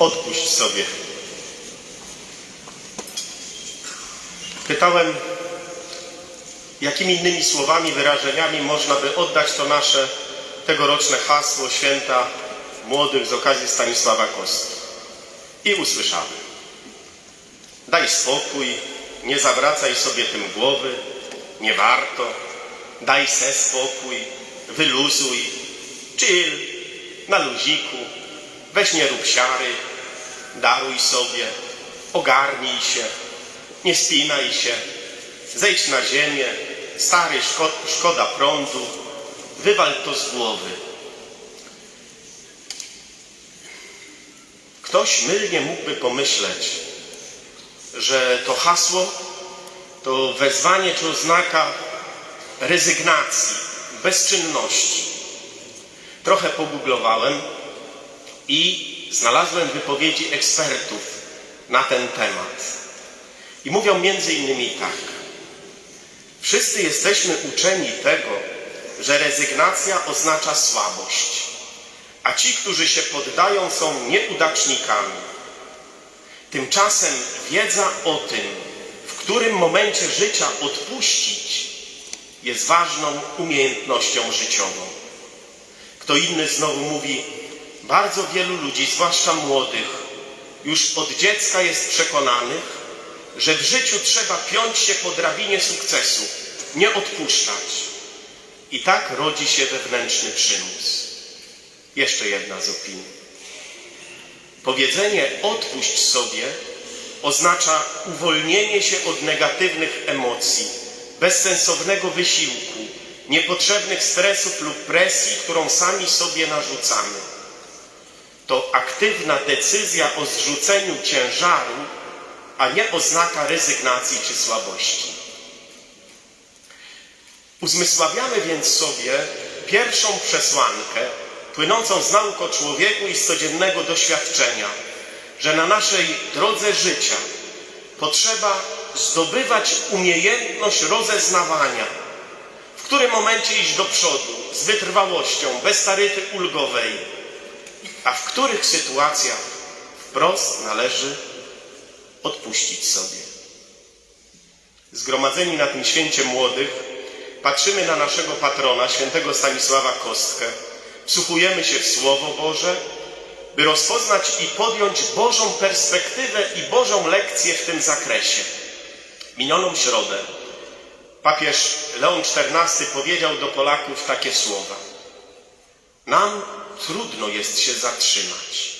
Odpuść sobie. Pytałem, jakimi innymi słowami, wyrażeniami można by oddać to nasze tegoroczne hasło święta młodych z okazji Stanisława Kostki. I usłyszałem. Daj spokój, nie zawracaj sobie tym głowy, nie warto. Daj se spokój, wyluzuj, chill, na luziku, weź nie rób siary, daruj sobie, ogarnij się, nie spinaj się, zejdź na ziemię, stary szko szkoda prądu, wywal to z głowy. Ktoś mylnie mógłby pomyśleć, że to hasło to wezwanie czy oznaka rezygnacji, bezczynności. Trochę pogooglowałem i znalazłem wypowiedzi ekspertów na ten temat. I mówią między innymi tak. Wszyscy jesteśmy uczeni tego, że rezygnacja oznacza słabość, a ci, którzy się poddają, są nieudacznikami. Tymczasem wiedza o tym, w którym momencie życia odpuścić, jest ważną umiejętnością życiową. Kto inny znowu mówi, bardzo wielu ludzi, zwłaszcza młodych, już od dziecka jest przekonanych, że w życiu trzeba piąć się po drabinie sukcesu, nie odpuszczać. I tak rodzi się wewnętrzny przymus. Jeszcze jedna z opinii. Powiedzenie odpuść sobie oznacza uwolnienie się od negatywnych emocji, bezsensownego wysiłku, niepotrzebnych stresów lub presji, którą sami sobie narzucamy. To aktywna decyzja o zrzuceniu ciężaru, a nie oznaka rezygnacji czy słabości. Uzmysławiamy więc sobie pierwszą przesłankę płynącą z nauk o człowieku i z codziennego doświadczenia, że na naszej drodze życia potrzeba zdobywać umiejętność rozeznawania, w którym momencie iść do przodu z wytrwałością, bez taryfy ulgowej, a w których sytuacjach wprost należy odpuścić sobie. Zgromadzeni na tym święcie młodych, patrzymy na naszego patrona, świętego Stanisława Kostkę, wsłuchujemy się w Słowo Boże, by rozpoznać i podjąć Bożą perspektywę i Bożą lekcję w tym zakresie. Minioną środę papież Leon XIV powiedział do Polaków takie słowa. Nam trudno jest się zatrzymać.